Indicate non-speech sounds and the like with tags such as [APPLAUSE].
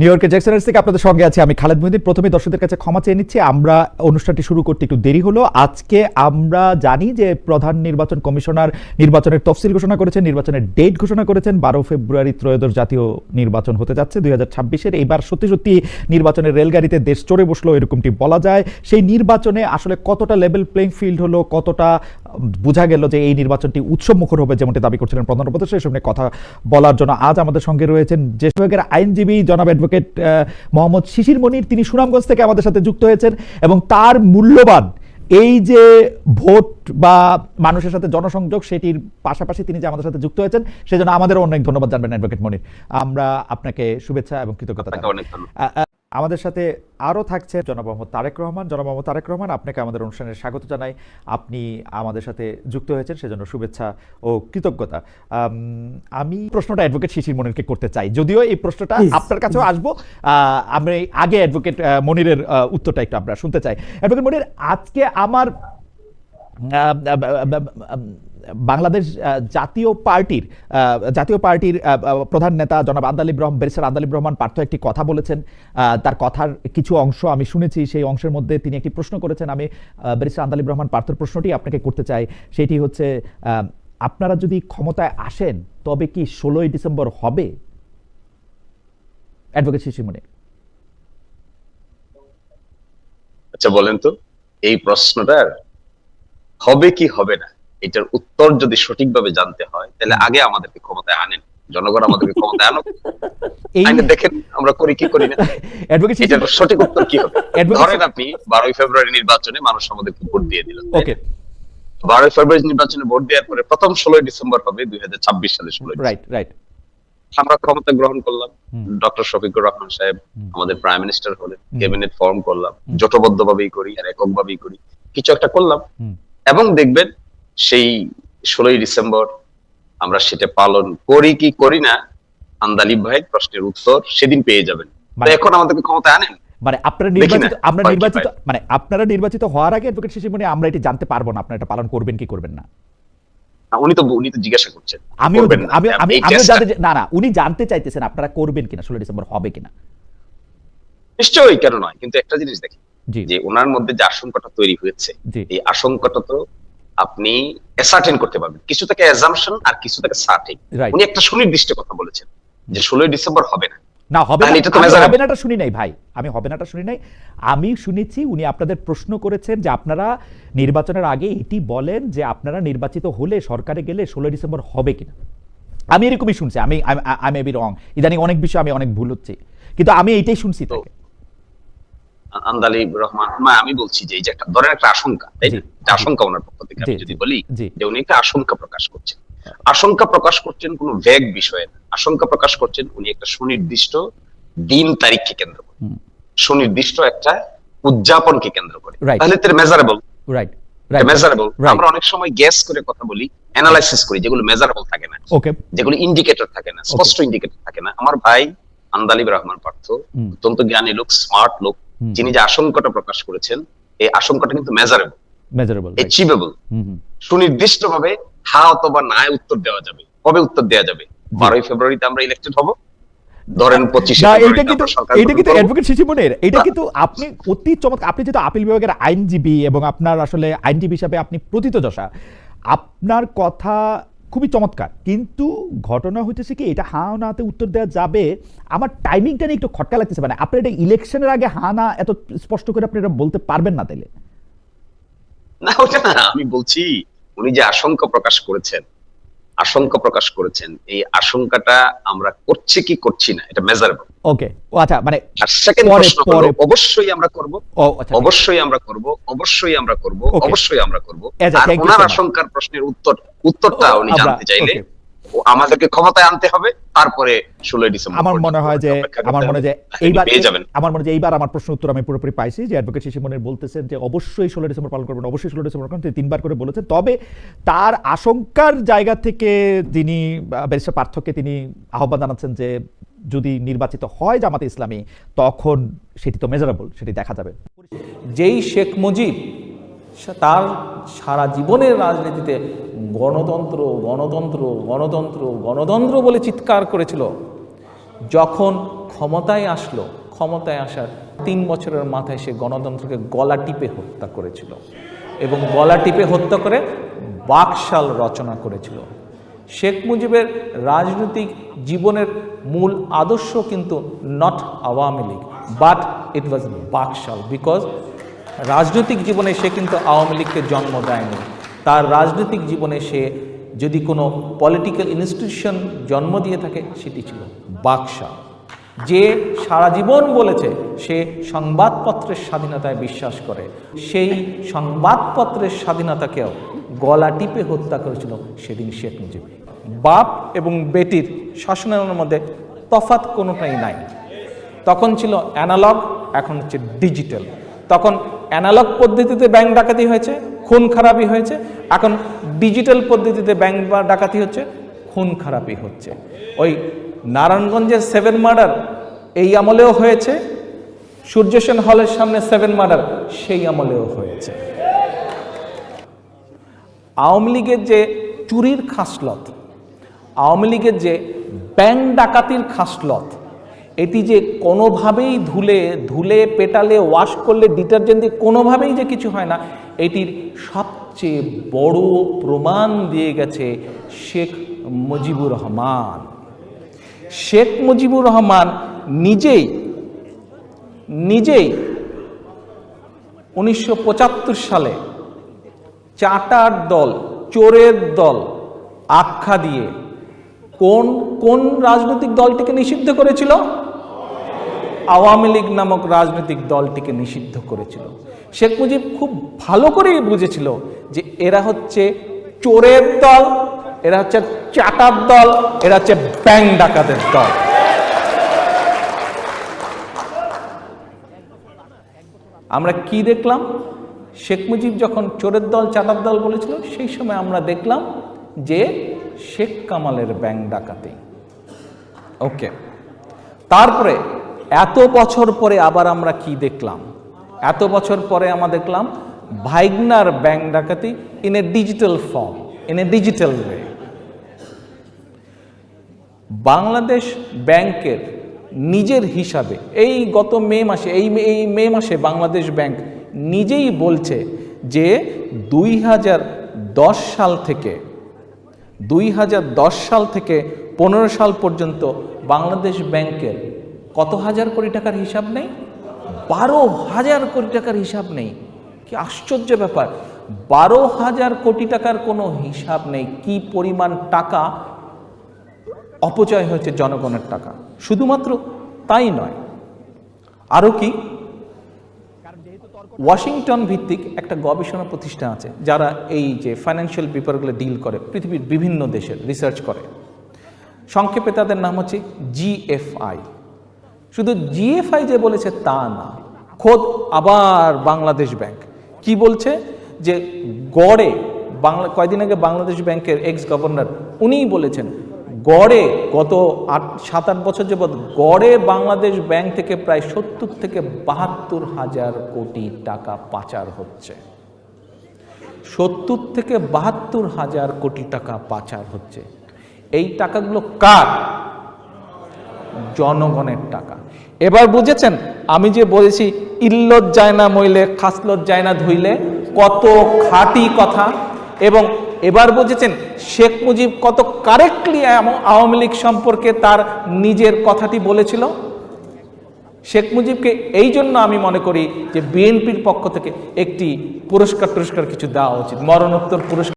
New ইয়র্কের জ্যাকসনের থেকে আপনাদের সঙ্গে আছে আমি খালেদ মহিদিন প্রথমে দর্শকদের কাছে ক্ষমা চেয়ে নিচ্ছি, আমরা অনুষ্ঠানটি শুরু করতে একটু দেরি হলো। আজকে আমরা জানি যে প্রধান নির্বাচন কমিশনার নির্বাচনের তফসিল ঘোষণা করেছেন, নির্বাচনের ডেট ঘোষণা করেছেন। বারো ফেব্রুয়ারি ত্রয়োদশ জাতীয় নির্বাচন হতে যাচ্ছে দুই হাজার ছাব্বিশের। এইবার সত্যি সত্যি নির্বাচনের রেলগাড়িতে দেশ চড়ে বসল এরকমটি বলা যায়। সেই নির্বাচনে আসলে কতটা লেভেল প্লেইং ফিল্ড হলো, কতটা বোঝা গেল যে এই নির্বাচনটি উৎসব মুখর হবে যেমনটি দাবি করছিলেন প্রধান উপদেষ্টা এই সামনে কথা বলার জন্য আজ আমাদের সঙ্গে রয়েছেন যে বিভাগের আইনজীবী জনাব অ্যাডভোকেট মোহাম্মদ শিশির মনির। তিনি সুনামগঞ্জ থেকে আমাদের সাথে যুক্ত হয়েছেন এবং তার মূল্যবান এই যে ভোট বা মানুষের সাথে জনসংযোগ সেটির পাশাপাশি তিনি যে আমাদের সাথে যুক্ত হয়েছেন সেজন্য আমাদেরও অনেক ধন্যবাদ জানবেন অ্যাডভোকেট মনির। আমরা আপনাকে শুভেচ্ছা এবং কৃতজ্ঞতা আমাদের সাথে আরও থাকছে জনাব মোহাম্মদ তারেক রহমান। জনাব মোহাম্মদ তারেক রহমান আপনাকে আমাদের অনুষ্ঠানে স্বাগত জানাই। আপনি আমাদের সাথে যুক্ত হয়েছেন সেজন্য শুভেচ্ছা ও কৃতজ্ঞতা। আমি প্রশ্নটা অ্যাডভোকেট শিশির মনিরকে করতে চাই। যদিও এই প্রশ্নটা আপনার কাছেও আসব। আমি আগে অ্যাডভোকেট মনিরের উত্তরটা একটু আমরা শুনতে চাই। অ্যাডভোকেট মনির আজকে আমার বাংলাদেশ জাতীয় পার্টির জাতীয় পার্টির প্রধান নেতা জনাব আন্দালিব রহমান ব্যারিস্টার আন্দালিব রহমান পার্থ একটি কথা বলেছেন। তার কথার কিছু অংশ আমি শুনেছি সেই অংশের মধ্যে তিনি একটি প্রশ্ন করেছেন। আমি আহ, ব্যারিস্টার আন্দালিব রহমান পার্থর প্রশ্নটি আপনাকে করতে চাই। সেটি হচ্ছে আপনারা যদি ক্ষমতায় আসেন তবে কি ষোলোই ডিসেম্বর হবে? অ্যাডভোকেট শিশিমণি আচ্ছা বলেন তো এই প্রশ্নটার হবে কি হবে না? এটার উত্তর যদি সঠিকভাবে জানতে হয় তাহলে আগে আমাদেরকে ক্ষমতায় আনেন। জনগণ আমাদেরকে ক্ষমতায় আনুক। আইনে দেখেন আমরা করি কি করি না। [LAUGHS] এটার সঠিক উত্তর কি হবে? [LAUGHS] ধরেন আপনি বারোই ফেব্রুয়ারি নির্বাচনে মানুষ আমাদেরকে ভোট দিয়ে দিল। ওকে বারোই ফেব্রুয়ারি নির্বাচনে ভোট দেওয়ার পরে প্রথম ষোলোই ডিসেম্বর হবে দুই হাজার ছাব্বিশ সালে ষোলোই রাইট রাইট আমরা ক্ষমতা গ্রহণ করলাম। ডক্টর শফিকুর রহমান সাহেব আমাদের প্রাইম মিনিস্টার হলেন। ক্যাবিনেট ফর্ম করলাম। জোটবদ্ধ ভাবেই করি আর একক ভাবেই করি। কিছু একটা করলাম। এবং দেখবেন সেই ষোলোই ডিসেম্বর আমরা সেটা পালন করি কি করি না আন্দালিব ভাই প্রশ্নের উত্তর সেদিন পেয়ে যাবেন। মানে- এখন আমাদেরকে ক্ষমতা আনেন? মানে আপনারা নির্বাচিত আমরা নির্বাচিত মানে আপনারা নির্বাচিত হওয়ার আগে অ্যাডভোকেট আমরা এটি জানতে পারব না আপনারা এটা পালন করবেন কি করবেন না। উনি তো উনি তো জিজ্ঞাসা করছেন। আমি আমি চেষ্টা- জানতে না না উনি জানতে চাইতেছেন আপনারা করবেন কিনা ষোলো ডিসেম্বর হবে কিনা। নিশ্চয়ই কেন নয় কিন্তু একটা জিনিস দেখি। জি। যে ওনার মধ্যে যে আশঙ্কাটা তৈরি হয়েছে এই আশঙ্কাটা তো আপনি অ্যাসার্টেন করতে পারবেন। কিছু থেকে অ্যাজাম্পশন আর কিছু থেকে সার্টেন উনি একটা সুনির্দিষ্ট কথা বলেছেন যে ষোলোই ডিসেম্বর হবে না। না হবে না হবে নাটা শুনি নাই ভাই। আমি হবে নাটা শুনি নাই। আমি শুনেছি উনি আপনাদের প্রশ্ন করেছেন যে আপনারা নির্বাচনের আগে এটি বলেন যে আপনারা নির্বাচিত হলে সরকারে গেলে ষোলো ডিসেম্বর হবে কিনা। আমি এরকমই শুনছি। আমি আই মে বি রং ইদানিং অনেক বিষয় আমি অনেক ভুল হচ্ছে। কিন্তু আমি এইটাই শুনছি তাকে। আন্দালি রহমান মা আমি বলছি যে এই যে একটা ধরেন একটা আশঙ্কা তাই না? আশঙ্কা ওনার পক্ষ থেকে আমি যদি বলি যে উনি একটা আশঙ্কা প্রকাশ করছেন। আশঙ্কা প্রকাশ করছেন কোনো ভ্যাগ বিষয়ে না। আশঙ্কা প্রকাশ করছেন উনি একটা সুনির্দিষ্ট দিন তারিখকে কেন্দ্র করে। সুনির্দিষ্ট একটা উদযাপনকে কেন্দ্র করে। তাহলে তার মেজারেবল রাইট মেজারেবল আমরা অনেক সময় গ্যাস করে কথা বলি অ্যানালাইসিস করি যেগুলো মেজারেবল থাকে না। যেগুলো ইন্ডিকেটর থাকে না স্পষ্ট ইন্ডিকেটর থাকে না। আমার ভাই আন্দালিব রহমান পার্থ। অত্যন্ত জ্ঞানী লোক স্মার্ট লোক। যিনি যে আশঙ্কাটা প্রকাশ করেছেন এই আশঙ্কাটা কিন্তু measurable measurable achievable hmm hmm. সুনির্দিষ্ট ভাবে হা অথবা না উত্তর দেওয়া যাবে। কবে উত্তর দেওয়া যাবে? বারোই ফেব্রুয়ারিতে আমরা ইলেকটেড হব? ধরেন এটা কিন্তু এটা কিন্তু অ্যাডভোকেট এটা কিন্তু আপনি অতি চমৎকার আপনি যেহেতু আপিল বিভাগের আইনজীবী এবং আপনার আসলে আইনজীবী হিসাবে আপনি প্রথিতযশা আপনার কথা খুবই চমৎকার। কিন্তু ঘটনা হইতেছে কি, এটা হা নাতে উত্তর দেওয়া যাবে। আমার টাইমিংটা নিয়ে একটু খটকা লাগতেছে। মানে আপনি এটা ইলেকশনের আগে হা না এত স্পষ্ট করে আপনি এটা বলতে পারবেন না তাইলে। না, ওটা না, আমি বলছি, উনি যে আশঙ্কা প্রকাশ করেছেন আশঙ্কা প্রকাশ করেছেন। এই আশঙ্কাটা আমরা করছি কি করছি না এটা মেজারেবল ওকে ও আচ্ছা মানে সেকেন্ড প্রশ্ন হলো পরে- অবশ্যই আমরা করব আচ্ছা। অবশ্যই আমরা করব অবশ্যই আমরা করব অবশ্যই আমরা করব। আচ্ছা, আর ওনার আশঙ্কার প্রশ্নের উত্তর উত্তরটা উনি জানতে চাইলে আমাদেরকে ক্ষমতায় আনতে হবে তারপরে ষোলোই ডিসেম্বর আমার মনে হয় যে আমার মনে যে এইবার আমার মনে যে এইবার আমার প্রশ্ন উত্তর আমি পুরোপুরি পাইছি যে অ্যাডভোকেট শিশিমনের বলতেছেন যে অবশ্যই ষোলো ডিসেম্বর পালন করবেন অবশ্যই ষোলো ডিসেম্বর তিনি তিনবার করে বলেছেন। তবে তার আশঙ্কার জায়গা থেকে যিনি ব্যারিস্টার পার্থক্যে তিনি আহ্বান জানাচ্ছেন যে যদি নির্বাচিত হয় জামাতে ইসলামী তখন সেটি তো মেজারেবল সেটি দেখা যাবে। যেই শেখ মুজিব তার সারা জীবনের রাজনীতিতে গণতন্ত্র গণতন্ত্র গণতন্ত্র গণতন্ত্র বলে চিৎকার করেছিল। যখন ক্ষমতায় আসলো, ক্ষমতায় আসার তিন বছরের মাথায় সে গণতন্ত্রকে গলা টিপে হত্যা করেছিল এবং গলা টিপে হত্যা করে বাকশাল রচনা করেছিল। শেখ মুজিবের রাজনৈতিক জীবনের মূল আদর্শ কিন্তু not Awami League but it was BAKSAL because রাজনৈতিক জীবনে সে কিন্তু আওয়ামী লীগকে জন্ম দেয়নি। তার রাজনৈতিক জীবনে সে যদি কোনো পলিটিক্যাল ইনস্টিটিউশন জন্ম দিয়ে থাকে, সেটি ছিল বাকশাল যে সারা জীবন বলেছে, সে সংবাদপত্রের স্বাধীনতায় বিশ্বাস করে। সেই সংবাদপত্রের স্বাধীনতাকেও গলা টিপে হত্যা করেছিল সেদিন শেখ মুজিব। বাপ এবং বেটির শাসনের মধ্যে তফাত কোনোটাই নাই। তখন ছিল অ্যানালগ এখন হচ্ছে ডিজিটাল তখন অ্যানালগ পদ্ধতিতে ব্যাংক ডাকাতি হয়েছে, খুন খারাপি হয়েছে, এখন ডিজিটাল পদ্ধতিতে ব্যাংক ডাকাতি হচ্ছে, খুন খারাপি হচ্ছে। ওই নারায়ণগঞ্জের সেভেন মার্ডার এই আমলেও হয়েছে, সূর্য সেন হলের সামনে সেভেন মার্ডার সেই আমলেও হয়েছে। আওয়ামী লীগের যে চুরির খাসলত, আওয়ামী লীগের যে ব্যাংক ডাকাতির খাসলত এটি যে কোনোভাবেই ধুলে ধুলে, পেটালে ওয়াশ করলে ডিটারজেন্ট দিয়ে কোনোভাবেই যে কিছু হয় না, এটির সবচেয়ে বড় প্রমাণ দিয়ে গেছে শেখ মুজিবুর রহমান। শেখ মুজিবুর রহমান নিজেই নিজেই উনিশশো পঁচাত্তর সালে চাটার দল, চোরের দল আখ্যা দিয়ে কোন কোন রাজনৈতিক দলটিকে নিষিদ্ধ করেছিল? আওয়ামী লীগ নামক রাজনৈতিক দলটিকে নিষিদ্ধ করেছিল। শেখ মুজিব খুব ভালো করেই বুঝেছিল যে এরা হচ্ছে চোরের দল, এরা হচ্ছে চাটার দল, এরা হচ্ছে ব্যাং ডাকাতের দল। আমরা কি দেখলাম? শেখ মুজিব যখন চোরের দল, চাটার দল বলেছিল, সেই সময় আমরা দেখলাম যে শেখ কামালের ব্যাং ডাকাতি। ওকে। তারপরে এত বছর পরে আবার আমরা কি দেখলাম? এত বছর পরে আমরা দেখলাম ভাইগনার ব্যাংক ডাকাতি in a digital form in a digital way Bangladesh ব্যাংকের নিজের হিসাবে, এই গত মে মাসে, এই এই মে মাসে বাংলাদেশ ব্যাংক নিজেই বলছে যে দুই হাজার দশ সাল থেকে, দুই হাজার দশ সাল থেকে পনেরো সাল পর্যন্ত বাংলাদেশ ব্যাংকের কত হাজার কোটি টাকার হিসাব নেই? বারো হাজার কোটি টাকার হিসাব নেই। কি আশ্চর্য ব্যাপার। বারো হাজার কোটি টাকার কোনো হিসাব নেই। কি পরিমাণ টাকা অপচয় হয়েছে জনগণের টাকা? শুধুমাত্র তাই নয়। আরও কি? ওয়াশিংটন ভিত্তিক একটা গবেষণা প্রতিষ্ঠান আছে, যারা এই যে ফাইন্যান্সিয়াল পেপারগুলো ডিল করে, পৃথিবীর বিভিন্ন দেশের রিসার্চ করে। সংক্ষেপে তাদের নাম হচ্ছে জিএফআই শুধু জিএফআই যে বলেছে তা না, খোদ আবার বাংলাদেশ ব্যাংক। কি বলছে? যে গড়ে বাংলা, কয়দিন আগে বাংলাদেশ ব্যাংকের এক্স গভর্নর উনিই বলেছেন, গড়ে গত আট, সাত, আট বছর যাবৎ গড়ে বাংলাদেশ ব্যাংক থেকে প্রায় সত্তর থেকে বাহাত্তর হাজার কোটি টাকা পাচার হচ্ছে। সত্তর থেকে বাহাত্তর হাজার কোটি টাকা পাচার হচ্ছে। এই টাকাগুলো কার? জনগণের টাকা। এবার বুঝেছেন, আমি যে বলেছি, ইল্লত যায় না মইলে, খাসলত যায় না ধুইলে, কত খাঁটি কথা। এবং এবার বুঝেছেন, শেখ মুজিব কত কারেক্টলি আওয়ামী লীগ সম্পর্কে তার নিজের কথাটি বলেছিল। শেখ মুজিবকে এই জন্য আমি মনে করি যে, বিএনপির পক্ষ থেকে একটি পুরস্কার টুরস্কার কিছু দেওয়া উচিত। মরণোত্তর পুরস্কার